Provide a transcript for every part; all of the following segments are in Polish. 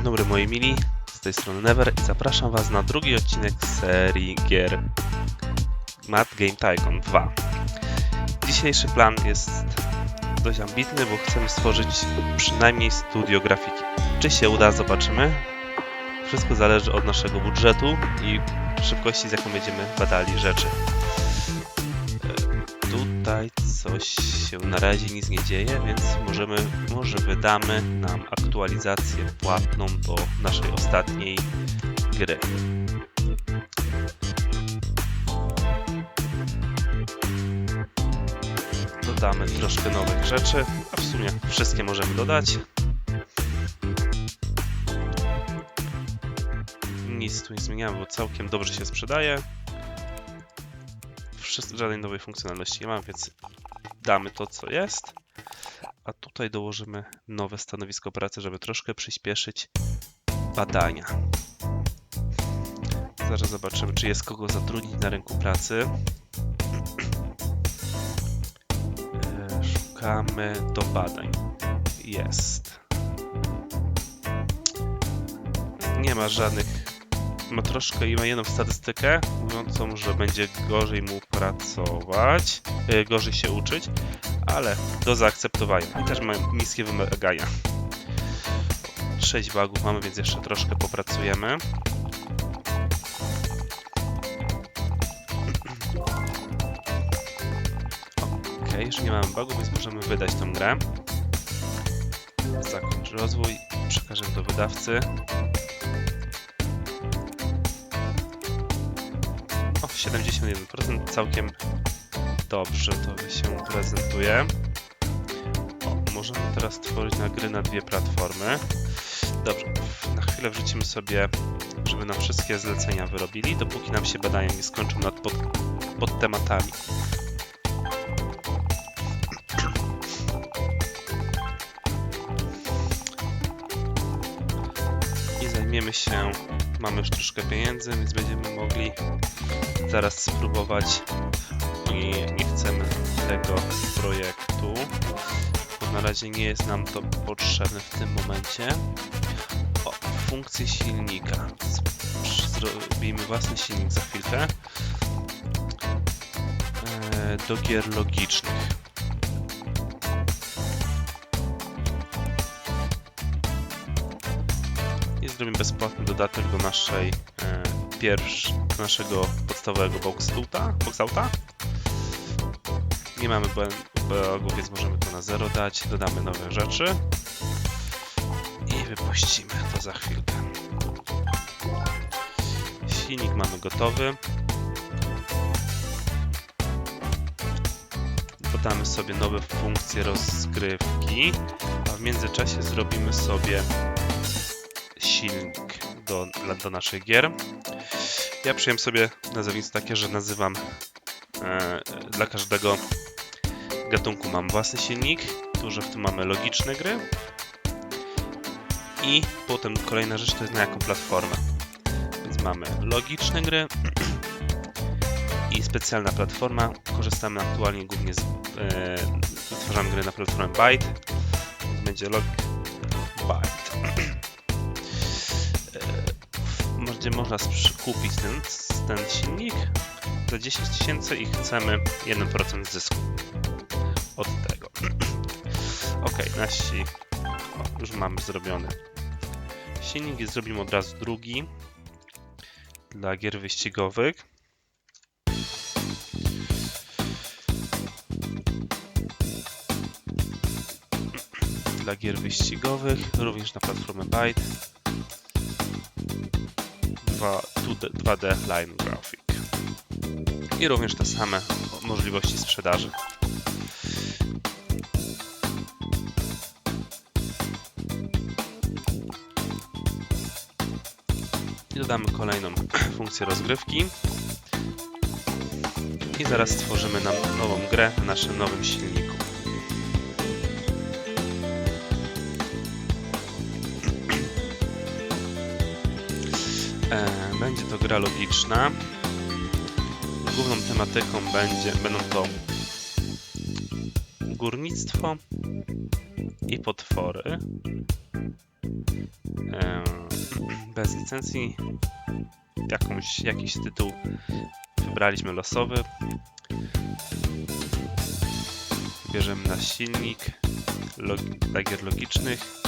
Dzień dobry moi mili, z tej strony Never i zapraszam was na drugi odcinek serii gier Mad Game Tycoon 2. Dzisiejszy plan jest dość ambitny, bo chcemy stworzyć przynajmniej studio grafiki. Czy się uda, zobaczymy. Wszystko zależy od naszego budżetu i szybkości, z jaką będziemy badali rzeczy. Tutaj coś się na razie nic nie dzieje, więc możemy, może wydamy nam aktualizację płatną do naszej ostatniej gry. Dodamy troszkę nowych rzeczy, a w sumie wszystkie możemy dodać. Nic tu nie zmieniamy, bo całkiem dobrze się sprzedaje. Żadnej nowej funkcjonalności nie mam, więc damy to, co jest. A tutaj dołożymy nowe stanowisko pracy, żeby troszkę przyspieszyć badania. Zaraz zobaczymy, czy jest kogo zatrudnić na rynku pracy. E, Szukamy do badań. Jest. Nie ma żadnych. Ma troszkę i ma jedną statystykę mówiącą, że będzie gorzej mu pracować, e, gorzej się uczyć, ale do zaakceptowania. I też ma niskie wymagania. 6 bugów mamy, więc jeszcze troszkę popracujemy. Ok, już nie mamy bugów, więc możemy wydać tą grę. Zakończ rozwój, przekażemy do wydawcy. 71%, całkiem dobrze to się prezentuje. O, możemy teraz tworzyć na gry na dwie platformy. Dobrze, na chwilę wrzucimy sobie, żeby nam wszystkie zlecenia wyrobili, dopóki nam się badania nie skończą nad pod, pod tematami. I zajmiemy się, mamy już troszkę pieniędzy, więc będziemy mogli zaraz spróbować nie, nie chcemy tego projektu, na razie nie jest nam to potrzebne w tym momencie. O, funkcje silnika. Zrobimy własny silnik za chwilkę. E, do gier logicznych. I zrobimy bezpłatny dodatek do naszej pierwsz, do naszego podstawowego boxouta. boxouta. Nie mamy bugów, więc możemy to na zero dać. Dodamy nowe rzeczy. I wypuścimy to za chwilkę. Silnik mamy gotowy. Dodamy sobie nowe funkcje rozgrywki, a w międzyczasie zrobimy sobie silnik do, do naszych gier. Ja przyjąłem sobie nazwisko takie, że nazywam e, dla każdego gatunku mam własny silnik, tu, że w tym mamy logiczne gry i potem kolejna rzecz to jest na jaką platformę. Więc mamy logiczne gry i specjalna platforma. Korzystamy aktualnie głównie z, e, gry na platformę Byte, więc będzie log Byte. E, Będzie można kupić ten, ten silnik za 10 tysięcy i chcemy 1% zysku od tego. ok, nasi o, już mamy zrobiony silnik i zrobimy od razu drugi dla gier wyścigowych. Dla gier wyścigowych, również na platformę Byte. 2, 2D, 2D Line Graphic. I również te same możliwości sprzedaży. I dodamy kolejną funkcję rozgrywki. I zaraz stworzymy nam nową grę na naszym nowym silniku. Będzie to gra logiczna. Główną tematyką będzie, będą to górnictwo i potwory. Em, bez licencji. Jakąś, jakiś tytuł wybraliśmy losowy. Bierzemy na silnik log- logicznych.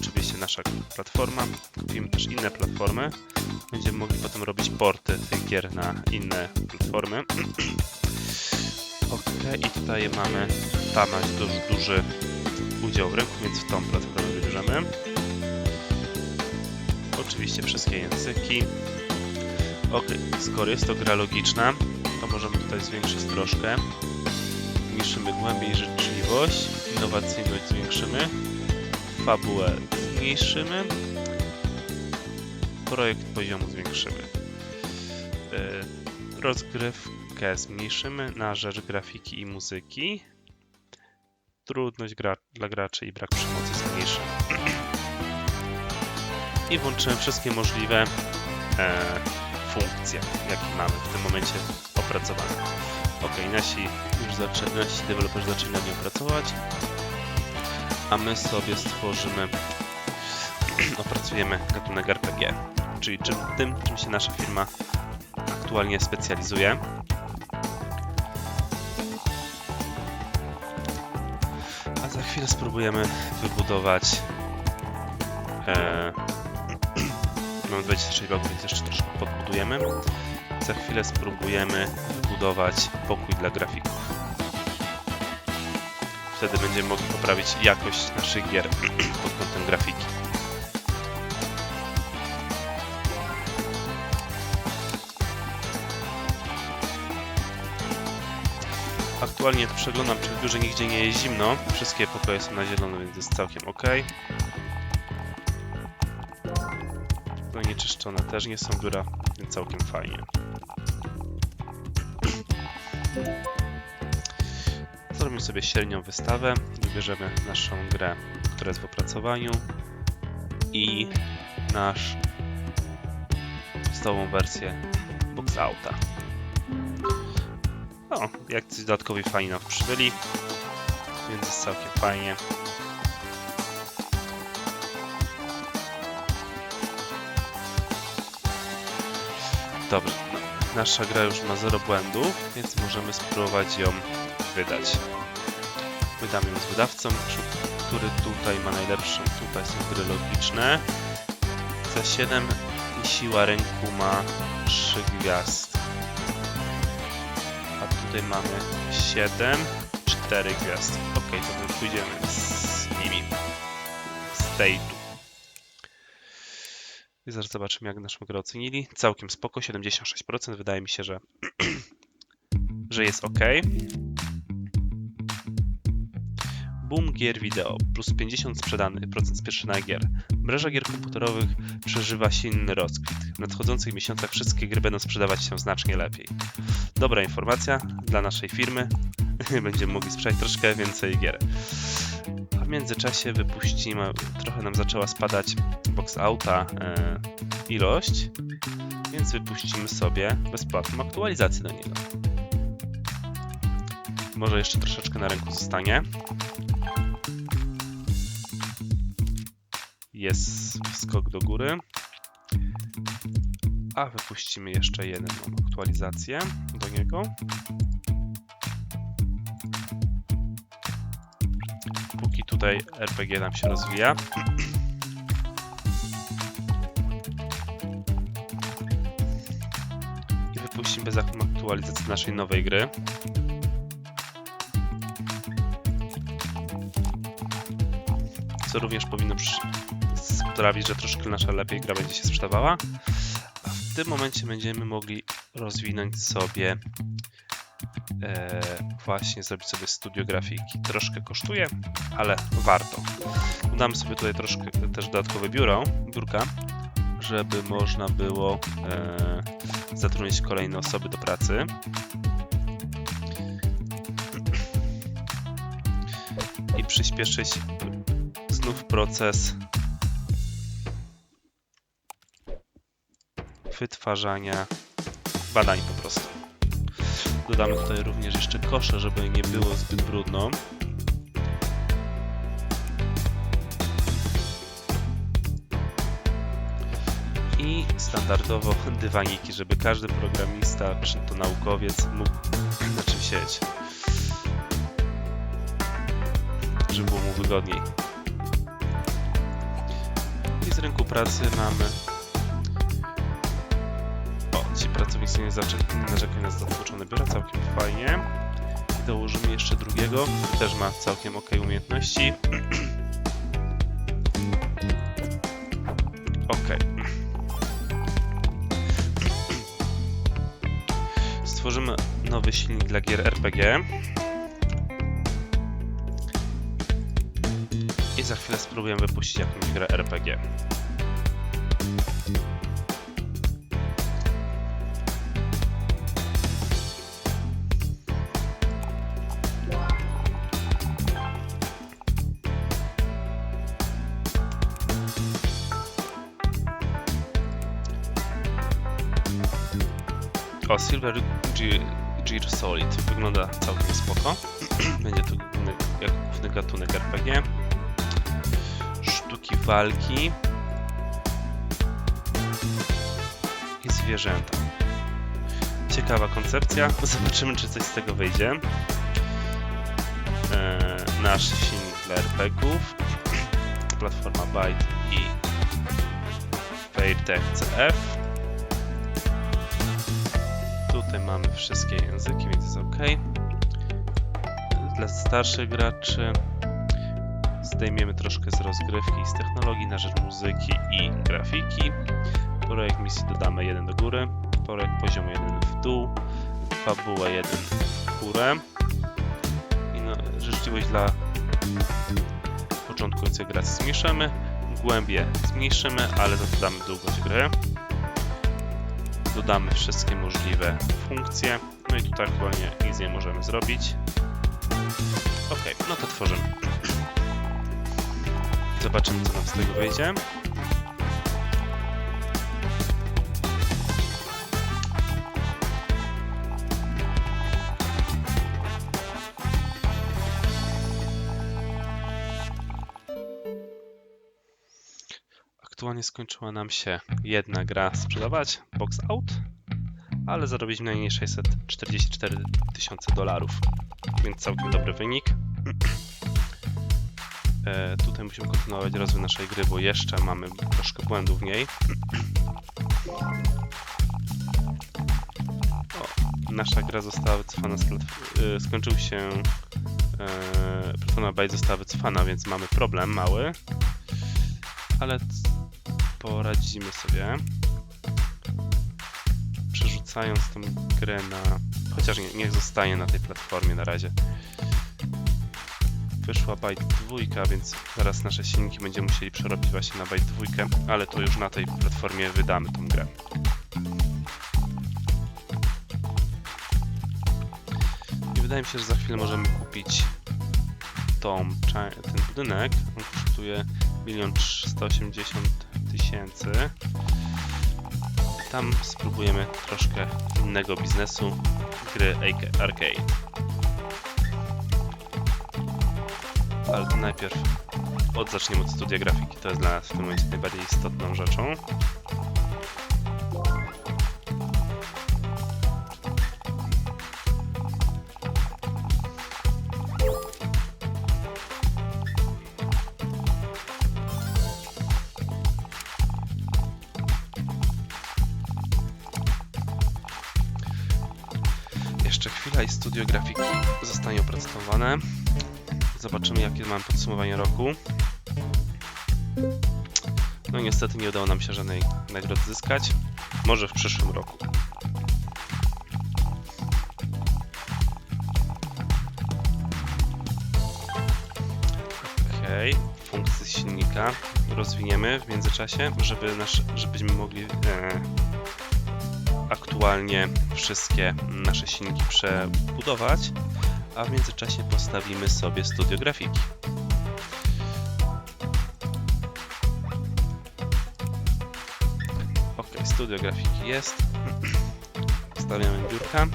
Oczywiście nasza platforma. Kupimy też inne platformy. Będziemy mogli potem robić porty tych gier na inne platformy. ok, i tutaj mamy ta ma duży, duży udział w rynku, więc w tą platformę wybierzemy. Oczywiście wszystkie języki. Ok, skoro jest to gra logiczna, to możemy tutaj zwiększyć troszkę. Zmniejszymy głębiej życzliwość, innowacyjność zwiększymy, fabułę zmniejszymy, projekt poziomu zwiększymy. Yy, rozgrywkę zmniejszymy na rzecz grafiki i muzyki. Trudność gra dla graczy i brak przemocy zmniejszymy. I włączymy wszystkie możliwe e, funkcje, jakie mamy w tym momencie opracowane. Ok, nasi już zaczę, nasi deweloperzy zaczęli nad nią pracować, a my sobie stworzymy, opracujemy gatunek RPG, czyli czym, tym, czym się nasza firma aktualnie specjalizuje. A za chwilę spróbujemy wybudować e, Mamy 26 bloków, więc jeszcze troszkę podbudujemy. Za chwilę spróbujemy wybudować pokój dla grafików. Wtedy będziemy mogli poprawić jakość naszych gier pod kątem grafiki. Aktualnie przeglądam, czy w biurze nigdzie nie jest zimno. Wszystkie pokoje są na zielono, więc jest całkiem ok. Zanieczyszczone też nie są biura, więc całkiem fajnie. Zrobimy sobie średnią wystawę, wybierzemy naszą grę, która jest w opracowaniu i nasz stałą wersję box No, jak coś dodatkowi fajni nam przybyli, więc jest całkiem fajnie. Dobrze, nasza gra już ma 0 błędów, więc możemy spróbować ją wydać. Wydamy ją z wydawcą, który tutaj ma najlepszą. Tutaj są gry logiczne. Za 7 i siła rynku ma 3 gwiazd. Tutaj mamy 7, 4 gwiazdy. Ok, to my pójdziemy z nimi. Z State'u. I zaraz zobaczymy, jak naszą grę ocenili. Całkiem spoko, 76%. Wydaje mi się, że, że jest ok. Boom gier wideo, plus 50 sprzedany procent sprzedaży gier. Branża gier komputerowych przeżywa silny rozkwit. W nadchodzących miesiącach wszystkie gry będą sprzedawać się znacznie lepiej. Dobra informacja dla naszej firmy. Będziemy mogli sprzedać troszkę więcej gier. A w międzyczasie wypuścimy, trochę nam zaczęła spadać box auta e, ilość, więc wypuścimy sobie bezpłatną aktualizację do niego. Może jeszcze troszeczkę na rynku zostanie. Jest skok do góry. A wypuścimy jeszcze jedną aktualizację do niego. Póki tutaj RPG nam się rozwija. I wypuścimy bez aktualizacji naszej nowej gry. Co również powinno przy- sprawić, że troszkę nasza lepiej gra będzie się sprzedawała. A w tym momencie będziemy mogli rozwinąć sobie e, właśnie zrobić sobie studio grafiki. Troszkę kosztuje, ale warto. Dam sobie tutaj troszkę też dodatkowe biuro, biurka, żeby można było e, zatrudnić kolejne osoby do pracy. I przyspieszyć znów proces wytwarzania badań po prostu. Dodamy tutaj również jeszcze kosze, żeby nie było zbyt brudno. I standardowo dywaniki, żeby każdy programista czy to naukowiec mógł na czym siedzieć. Żeby było mu wygodniej. I z rynku pracy mamy. Ci pracownicy nie narzekają na zatłoczone biura, całkiem fajnie. Dołożymy jeszcze drugiego, też ma całkiem ok umiejętności. ok. Stworzymy nowy silnik dla gier RPG. I za chwilę spróbujemy wypuścić jakąś grę RPG. O, Silver Gear, Solid wygląda całkiem spoko. Będzie to główny, jak główny gatunek RPG. Sztuki walki i zwierzęta. Ciekawa koncepcja. Zobaczymy, czy coś z tego wyjdzie. Eee, nasz silnik dla RPGów. Platforma Byte i Fairtech CF. Mamy wszystkie języki, więc jest ok. Dla starszych graczy zdejmiemy troszkę z rozgrywki i z technologii na rzecz muzyki i grafiki. Projekt misji dodamy jeden do góry, projekt poziomu jeden w dół, fabułę jeden w górę. I no, życzliwość dla początkującej graczy zmniejszymy, głębie zmniejszymy, ale za to damy długość gry dodamy wszystkie możliwe funkcje. No i tutaj aktualnie nic nie możemy zrobić. Ok, no to tworzymy. Zobaczymy, co nam z tego wyjdzie. Aktualnie skończyła nam się jedna gra sprzedawać, Box Out, ale zarobiliśmy na niej 644 tysiące dolarów, więc całkiem dobry wynik. E, tutaj musimy kontynuować rozwój naszej gry, bo jeszcze mamy troszkę błędów w niej. O, nasza gra została wycofana z y, skończył się e, platforma została wycofana, więc mamy problem mały, ale poradzimy sobie. Przerzucając tą grę na. Chociaż nie, niech zostanie na tej platformie na razie. Wyszła Byte 2, więc zaraz nasze silniki będziemy musieli przerobić właśnie na Byte 2, ale to już na tej platformie wydamy tą grę. I wydaje mi się, że za chwilę możemy kupić tą, ten budynek. On kosztuje 1 380 tysięcy. Tam spróbujemy troszkę innego biznesu, gry arcade. Ale to najpierw od zaczniemy od studia grafiki, to jest dla nas w tym momencie najbardziej istotną rzeczą. I studio grafiki zostanie opracowane. Zobaczymy jakie mamy podsumowanie roku. No niestety nie udało nam się żadnej nagrody zyskać. Może w przyszłym roku. Okej, funkcje silnika rozwiniemy w międzyczasie, żeby nasz, żebyśmy mogli e, aktualnie wszystkie nasze silniki przebudować, a w międzyczasie postawimy sobie studio grafiki. Ok, studio grafiki jest. Stawiamy biurka.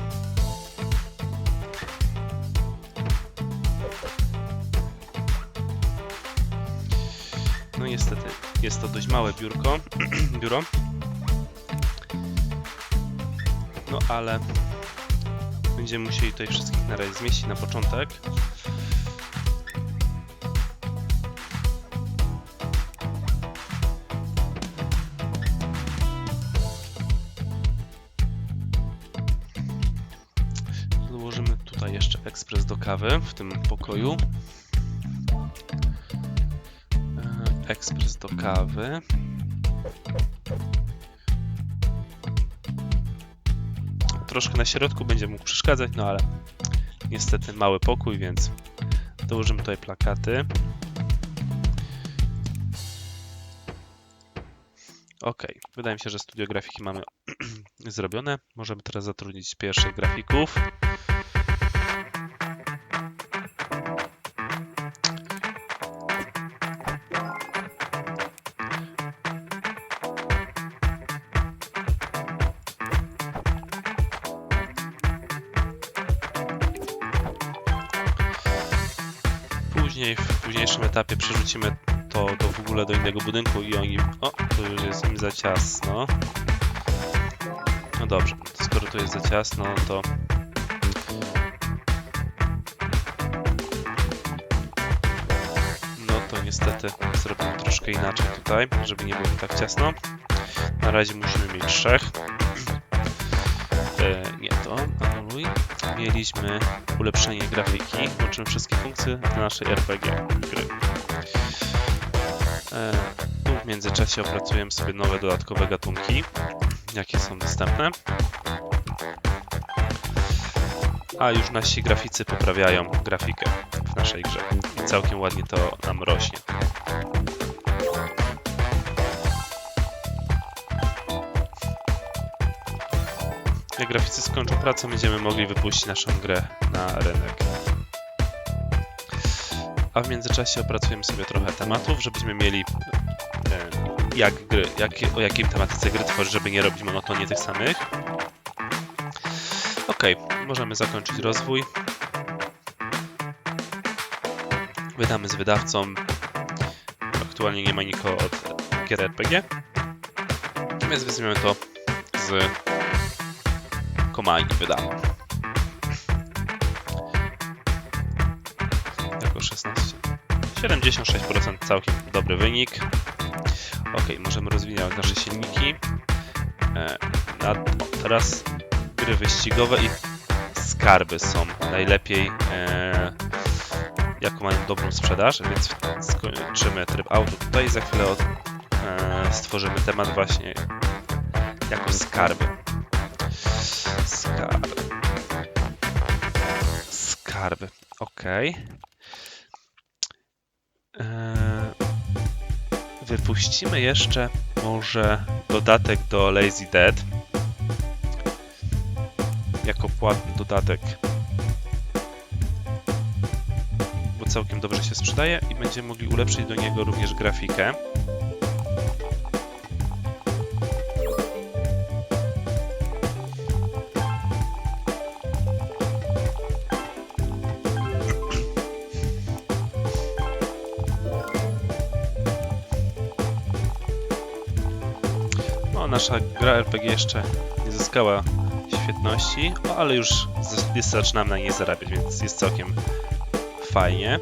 No niestety jest to dość małe biurko, biuro, ale będziemy musieli tutaj wszystkich na razie zmieścić na początek. Dołożymy tutaj jeszcze ekspres do kawy w tym pokoju. E, Ekspres do kawy. Troszkę na środku będzie mógł przeszkadzać, no ale niestety mały pokój, więc dołożymy tutaj plakaty. Ok, wydaje mi się, że studio grafiki mamy zrobione. Możemy teraz zatrudnić pierwszych grafików. Etapie przerzucimy to, to w ogóle do innego budynku i oni... O, tu już jest im za ciasno. No dobrze, skoro tu jest za ciasno, to... No to niestety zrobimy troszkę inaczej tutaj, żeby nie było tak ciasno. Na razie musimy mieć trzech. Mieliśmy ulepszenie grafiki. Łączymy wszystkie funkcje do naszej RPG gry. E, tu w międzyczasie opracujemy sobie nowe dodatkowe gatunki, jakie są dostępne. A już nasi graficy poprawiają grafikę w naszej grze. I całkiem ładnie to nam rośnie. Jak graficy skończą pracę, będziemy mogli wypuścić naszą grę na rynek. A w międzyczasie opracujemy sobie trochę tematów, żebyśmy mieli e, jak gry, jak, o jakim tematyce gry tworzyć, żeby nie robić monotonnie tych samych. Ok, możemy zakończyć rozwój. Wydamy z wydawcą. Aktualnie nie ma nikogo od gier RPG. Więc weźmiemy to z Komagi wydamy. Jako 16. 76% całkiem dobry wynik. Ok, możemy rozwijać nasze silniki. E, teraz gry wyścigowe i skarby są najlepiej, e, jaką mają dobrą sprzedaż, więc skończymy tryb auto tutaj za chwilę od, e, stworzymy temat właśnie jako. Skarby. Ok. Wypuścimy jeszcze może dodatek do Lazy Dead. Jako płatny dodatek. Bo całkiem dobrze się sprzedaje i będziemy mogli ulepszyć do niego również grafikę. Nasza gra RPG jeszcze nie zyskała świetności, no, ale już jest, zaczynamy na niej zarabiać, więc jest całkiem fajnie.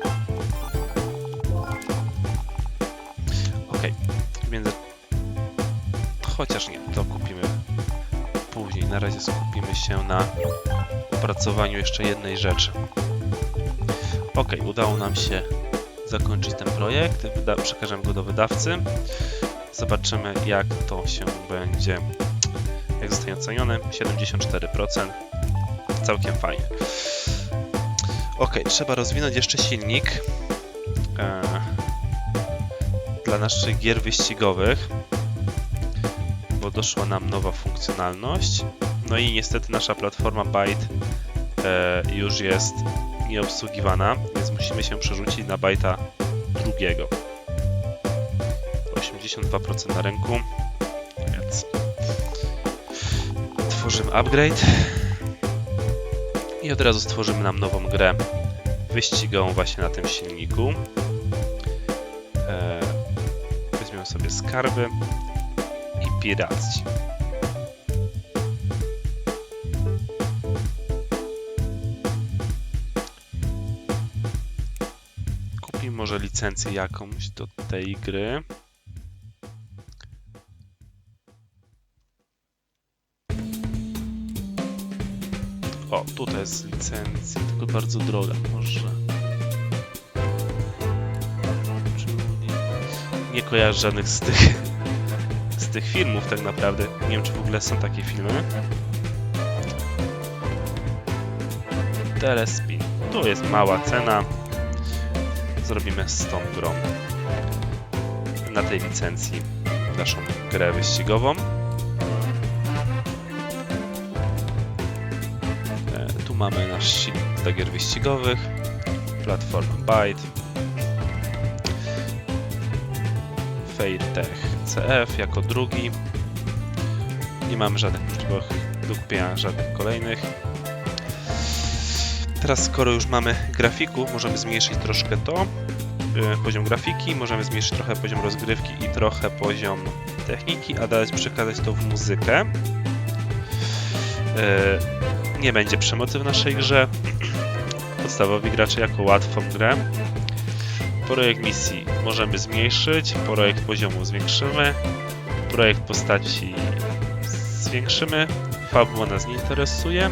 Ok, więc chociaż nie, to kupimy później. Na razie skupimy się na opracowaniu jeszcze jednej rzeczy. Ok, udało nam się zakończyć ten projekt. Wyda przekażemy go do wydawcy. Zobaczymy, jak to się będzie, jak zostanie ocenione. 74%. Całkiem fajnie. Ok, trzeba rozwinąć jeszcze silnik e, dla naszych gier wyścigowych, bo doszła nam nowa funkcjonalność. No i niestety nasza platforma Byte e, już jest nieobsługiwana, więc musimy się przerzucić na Byte'a drugiego. 82% na rynku, więc tworzymy upgrade i od razu stworzymy nam nową grę wyścigową właśnie na tym silniku. Eee, weźmiemy sobie skarby i piraci. Kupimy może licencję jakąś do tej gry. O, tutaj jest licencja, tylko bardzo droga, może. Nie kojarzę żadnych z tych, z tych filmów tak naprawdę. Nie wiem, czy w ogóle są takie filmy. Telespin. Tu jest mała cena. Zrobimy z tą grą na tej licencji naszą grę wyścigową. Silnik dla gier wyścigowych, platforma Byte, Fairtech CF jako drugi. Nie mamy żadnych możliwości do kupienia żadnych kolejnych. Teraz skoro już mamy grafików, możemy zmniejszyć troszkę to, e, poziom grafiki, możemy zmniejszyć trochę poziom rozgrywki i trochę poziom techniki, a dać przekazać to w muzykę. E, Nie będzie przemocy w naszej grze. Podstawowi gracze jako łatwą grę. Projekt misji możemy zmniejszyć, projekt poziomu zwiększymy, projekt postaci zwiększymy, fabuła nas nie interesuje,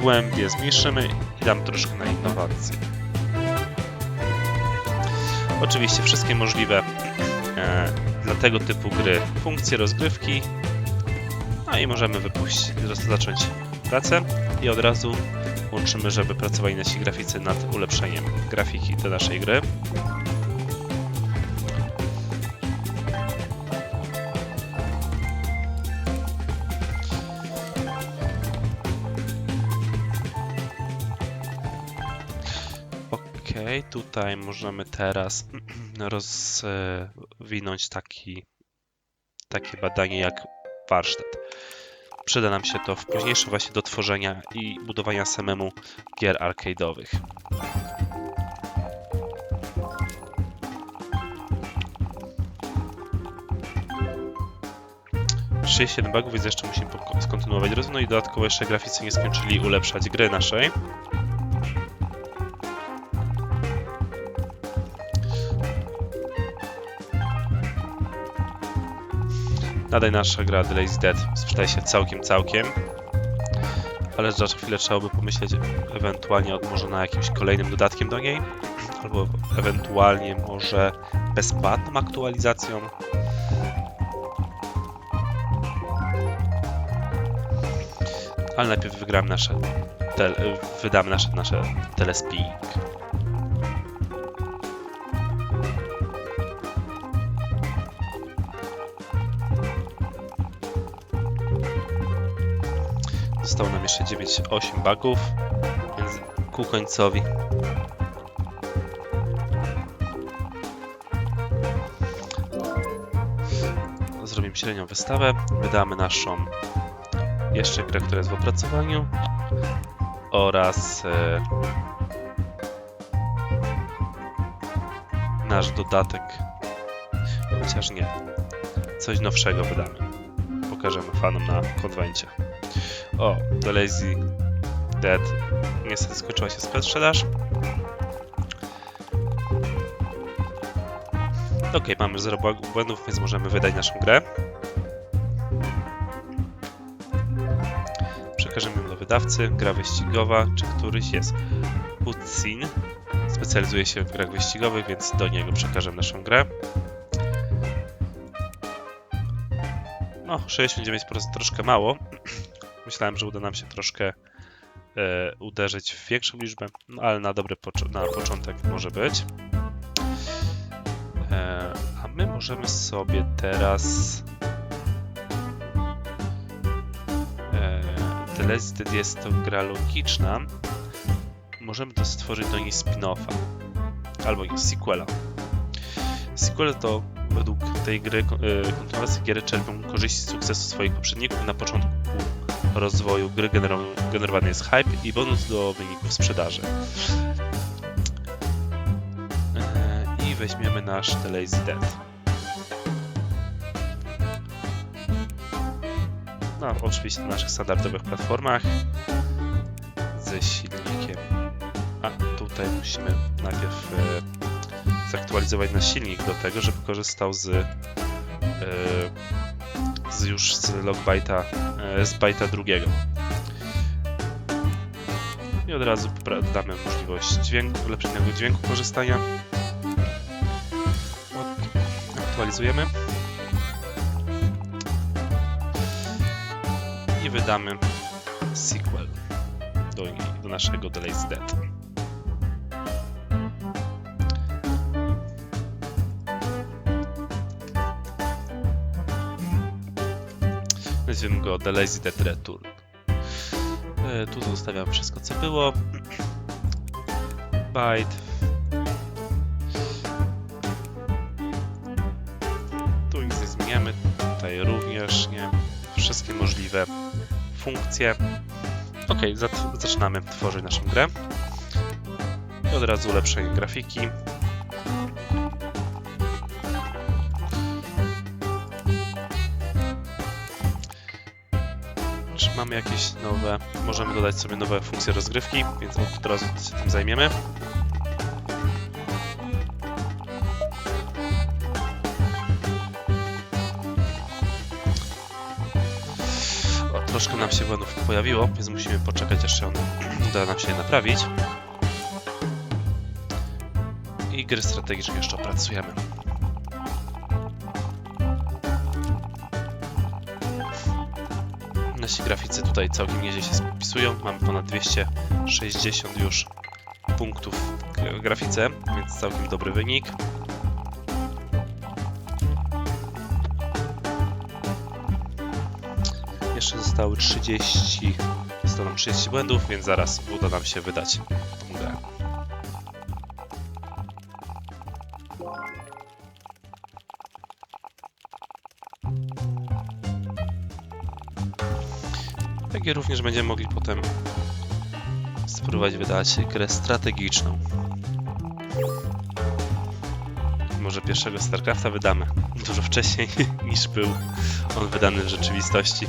głębie zmniejszymy i dam troszkę na innowacje. Oczywiście wszystkie możliwe e, dla tego typu gry funkcje rozgrywki. No i możemy wypuścić, zacząć pracę i od razu łączymy, żeby pracowali nasi graficy nad ulepszeniem grafiki do naszej gry. Okej, tutaj możemy teraz rozwinąć taki, takie badanie jak warsztat. Przyda nam się to w późniejszym właśnie do tworzenia i budowania samemu gier arcade'owych. Jeden bugów, więc jeszcze musimy skontynuować rozwój, no i dodatkowo jeszcze graficy nie skończyli ulepszać gry naszej. Nadal nasza gra The Lazy Dead sprzedaje się całkiem, całkiem. Ale za chwilę trzeba by pomyśleć ewentualnie od może na jakimś kolejnym dodatkiem do niej. Albo ewentualnie może bezpłatną aktualizacją. Ale najpierw wygramy nasze tel, wydamy nasze, nasze telespeak. Zostało nam jeszcze 9-8 bugów, więc ku końcowi. Zrobimy średnią wystawę, wydamy naszą jeszcze grę, która jest w opracowaniu oraz e, nasz dodatek, chociaż nie, coś nowszego wydamy. Pokażemy fanom na konwencie. O, The Lazy Dead. Niestety skończyła się sprzedaż. Ok, mamy 0 błag- błędów, więc możemy wydać naszą grę. Przekażemy ją do wydawcy. Gra wyścigowa, czy któryś jest. Hutsin specjalizuje się w grach wyścigowych, więc do niego przekażemy naszą grę. No, 69% troszkę mało. Myślałem, że uda nam się troszkę e, uderzyć w większą liczbę, no ale na dobry na początek może być. E, a my możemy sobie teraz. The jest to gra logiczna. Możemy to stworzyć do niej spin-offa albo sequela. Sequel to według tej gry e, kontynuacje gier czerpią korzyści z sukcesu swoich poprzedników na początku rozwoju gry generow- generowany jest hype i bonus do wyników sprzedaży. Eee, I weźmiemy nasz The Lazy Dead. No, oczywiście na naszych standardowych platformach ze silnikiem. A tutaj musimy najpierw e, zaktualizować nasz silnik do tego, żeby korzystał z, e, z już z logbyte'a, e, z byte'a drugiego. I od razu damy możliwość dźwięku, ulepszonego dźwięku korzystania. Aktualizujemy. I wydamy sequel do, do naszego Delays Dead. Nazwiemy go The Lazy Dead Return. E, Tu zostawiam wszystko co było. Byte. Tu nic nie zmieniamy. Tutaj również nie. Wszystkie możliwe funkcje. Ok, zaczynamy tworzyć naszą grę. I od razu ulepszenie grafiki. Mamy jakieś nowe... Możemy dodać sobie nowe funkcje rozgrywki, więc od razu się tym zajmiemy. O, troszkę nam się błędów pojawiło, więc musimy poczekać, aż się one uda nam się naprawić. I gry strategiczne jeszcze opracujemy. Nasi graficy tutaj całkiem nieźle się spisują. Mamy ponad 260 już punktów w grafice, więc całkiem dobry wynik. Jeszcze zostały 30, zostało nam 30 błędów, więc zaraz uda nam się wydać Jak i również będziemy mogli potem spróbować wydać grę strategiczną. Może pierwszego StarCrafta wydamy dużo wcześniej niż był on wydany w rzeczywistości.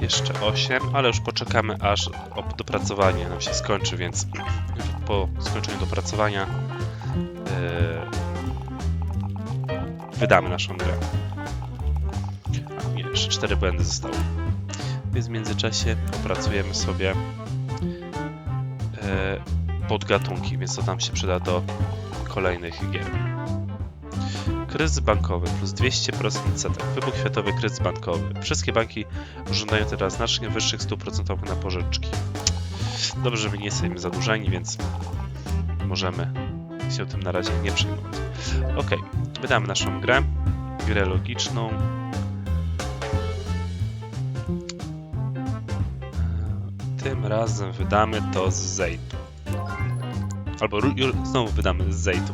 Jeszcze 8, ale już poczekamy aż op- dopracowanie nam się skończy, więc po skończeniu dopracowania wydamy naszą grę. A nie, jeszcze cztery błędy zostały. Więc w międzyczasie opracujemy sobie e, podgatunki, więc to nam się przyda do kolejnych gier. Kryzys bankowy plus 200% setek. Wybuch światowy kryzys bankowy. Wszystkie banki żądają teraz znacznie wyższych stóp procentowych na pożyczki. Dobrze, że my nie jesteśmy zadłużeni, więc możemy się tym na razie nie przejmować. Ok, wydamy naszą grę, grę logiczną. Eee, Tym razem wydamy to z Zejtu. Albo ru- ju- znowu wydamy z Zejtu.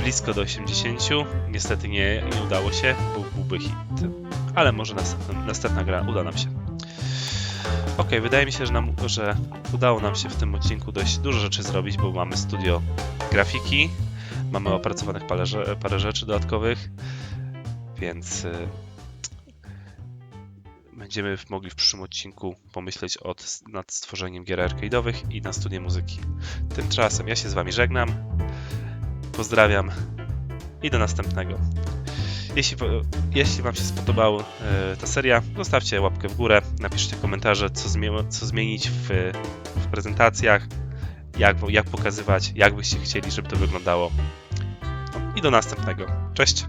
Blisko do 80. Niestety nie, nie udało się, był, byłby hit. Ale może następna, następna gra uda nam się. Ok, wydaje mi się, że, nam, że udało nam się w tym odcinku dość dużo rzeczy zrobić, bo mamy studio grafiki, mamy opracowanych parę, parę rzeczy dodatkowych, więc y, będziemy mogli w przyszłym odcinku pomyśleć od, nad stworzeniem gier arcade'owych i na studię muzyki. Tymczasem ja się z Wami żegnam, pozdrawiam i do następnego. Jeśli, jeśli Wam się spodobała e, ta seria, zostawcie łapkę w górę, napiszcie komentarze, co, co zmienić w, w prezentacjach, jak, jak pokazywać, jak byście chcieli, żeby to wyglądało. No, I do następnego. Cześć!